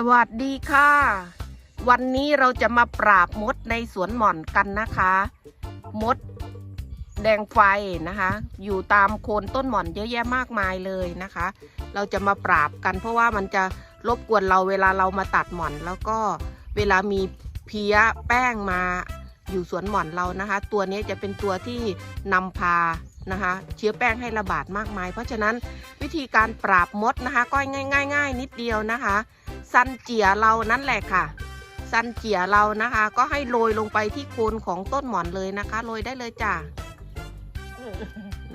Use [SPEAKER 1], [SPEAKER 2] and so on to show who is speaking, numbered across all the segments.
[SPEAKER 1] สวัสดีค่ะ วันนี้เราจะมาปราบมดในสวนหม่อนกันนะคะ มดแดงไฟนะคะ อยู่ตามโคนต้นหม่อนเยอะแยะมากมายเลยนะคะ เราจะมาปราบกันเพราะว่ามันจะรบกวนเราเวลาเรามาตัดหม่อน แล้วก็เวลามีเพี้ยแป้งมาอยู่สวนหม่อนเรานะคะ ตัวนี้จะเป็นตัวที่นำพานะคะเชื้อแป้งให้ระบาดมากมาย เพราะฉะนั้นวิธีการปราบมดนะคะ ก็ง่ายๆง่ายๆนิดเดียวนะคะ ซันเจียเรานั่นแหละค่ะ ซันเจียเรานะคะ ก็ให้โรยลงไปที่โคนของต้นหมอนเลยนะคะโรยได้เลยจ้ะ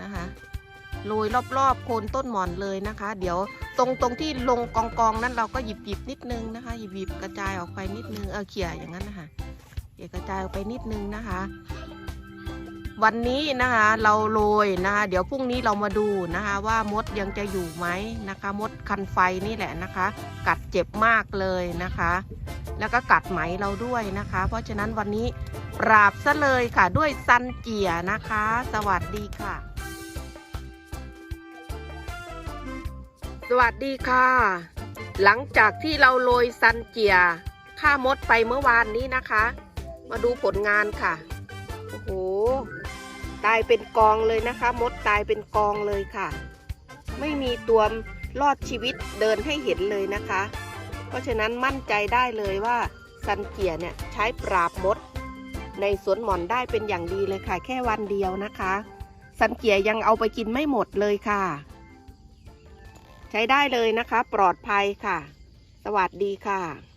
[SPEAKER 1] นะคะโรยรอบๆโคนต้นหมอนเลยนะคะ เดี๋ยวตรงตรงที่ลงกองกองนั้นเราก็หยิบหยิบนิดนึงนะคะ หยิบหยิบกระจายออกไปนิดนึงเออเขี่ยอย่างนั้นนะคะเขี่ยกระจายออกไปนิดนึงนะคะ วันนี้นะคะเราโรยนะคะเดี๋ยวพรุ่งนี้เรามาดูนะคะว่ามดยังจะอยู่ไหมนะคะ มดคันไฟนี่แหละนะคะ กัดเจ็บมากเลยนะคะ แล้วก็กัดไหมเราด้วยนะคะ เพราะฉะนั้นวันนี้ปราบซะเลยค่ะด้วยซันเจียนะคะ สวัสดีค่ะ สวัสดีค่ะ หลังจากที่เราโรยซันเจียฆ่ามดไปเมื่อวานนี้นะคะ มาดูผลงานค่ะ โอ้โห ตายเป็นกองเลยนะคะ มดตายเป็นกองเลยค่ะ ไม่มีตัวรอดชีวิตเดินให้เห็นเลยนะคะ เพราะฉะนั้นมั่นใจได้เลยว่าซันเกียเนี่ยใช้ปราบมด ในสวนหม่อนได้เป็นอย่างดีเลยค่ะ แค่วันเดียวนะคะซันเกียยังเอาไปกินไม่หมดเลยค่ะ ใช้ได้เลยนะคะ ปลอดภัยค่ะ สวัสดีค่ะ